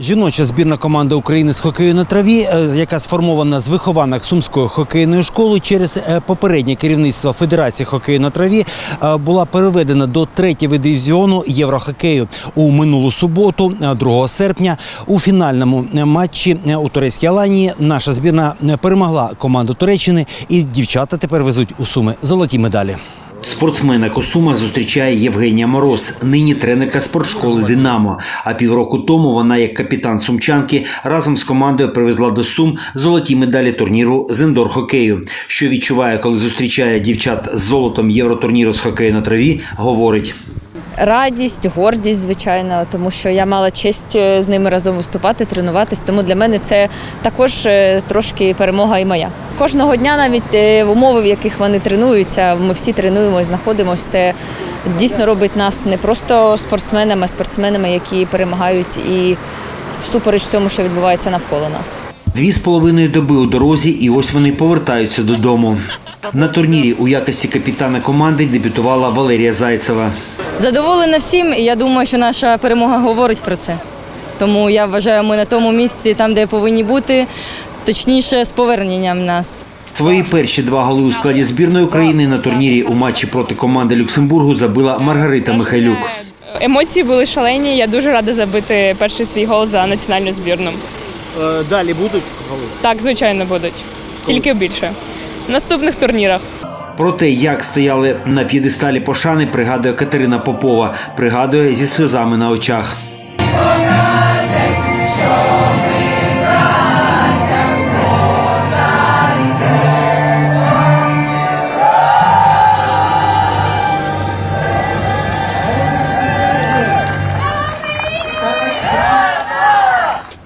Жіноча збірна команда України з хокею на траві, е, яка сформована з вихованок Сумської хокейної школи через е, попереднє керівництво Федерації хокею на траві, е, була переведена до третього дивізіону Єврохокею у минулу суботу, е, 2 серпня. У фінальному матчі у турецькій Аланії наша збірна перемогла команду Туреччини, і дівчата тепер везуть у суми золоті медалі. Спортсмена Косума зустрічає Євгенія Мороз, нині тренерка спортшколи Динамо. А півроку тому вона, як капітан сумчанки, разом з командою привезла до Сум золоті медалі турніру з індор хокею. Що відчуває, коли зустрічає дівчат з золотом євротурніру з хокею на траві, говорить. Радість, гордість, звичайно, тому що я мала честь е, з ними разом виступати, тренуватись. Тому для мене це також е, трошки перемога і моя. Кожного дня, навіть е, в умови, в яких вони тренуються, ми всі тренуємося, знаходимося. Це дійсно робить нас не просто спортсменами, а спортсменами, які перемагають і всупереч всьому, що відбувається навколо нас. Дві з половиною доби у дорозі, і ось вони повертаються додому. На турнірі у якості капітана команди дебютувала Валерія Зайцева. Задоволена всім, і я думаю, що наша перемога говорить про це. Тому я вважаю, ми на тому місці, там, де повинні бути, точніше, з поверненням нас. Свої перші два голи у складі збірної України на турнірі у матчі проти команди Люксембургу забила Маргарита Михайлюк. Емоції були шалені. Я дуже рада забити перший свій гол за національну збірну. Далі будуть голи. Так, звичайно, будуть. Тільки більше. В наступних турнірах. Про те, як стояли на п'єдесталі пошани, пригадує Катерина Попова. Пригадує зі сльозами на очах.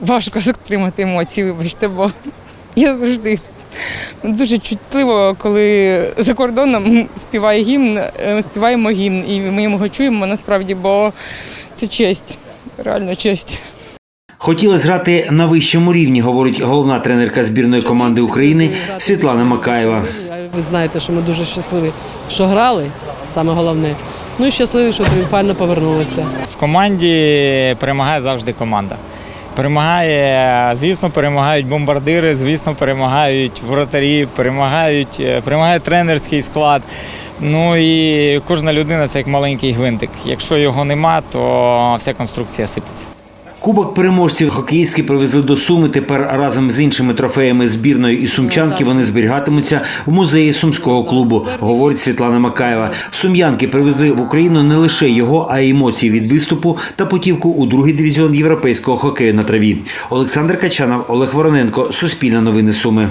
Важко затримати емоції, вибачте, бо я завжди дуже чутливо, коли за кордоном співає гімн, е, співаємо гімн, і ми його чуємо насправді, бо це честь, реально честь. Хотіли зграти на вищому рівні, говорить головна тренерка збірної команди України Світлана Макаєва. Ви знаєте, що ми дуже щасливі, що грали, саме головне. Ну і щасливі, що тріумфально повернулися. В команді перемагає завжди команда. Перемагає, звісно, перемагають бомбардири, звісно, перемагають воротарі, перемагають, е, перемагає тренерський склад. Ну і кожна людина це як маленький гвинтик. Якщо його нема, то вся конструкція сипеться. Кубок переможців хокеїстки привезли до Суми. Тепер разом з іншими трофеями збірної і сумчанки вони зберігатимуться в музеї сумського клубу, говорить Світлана Макаєва. Сум'янки привезли в Україну не лише його, а й емоції від виступу та путівку у другий дивізіон європейського хокею на траві. Олександр Качанов, Олег Вороненко, Суспільне новини Суми.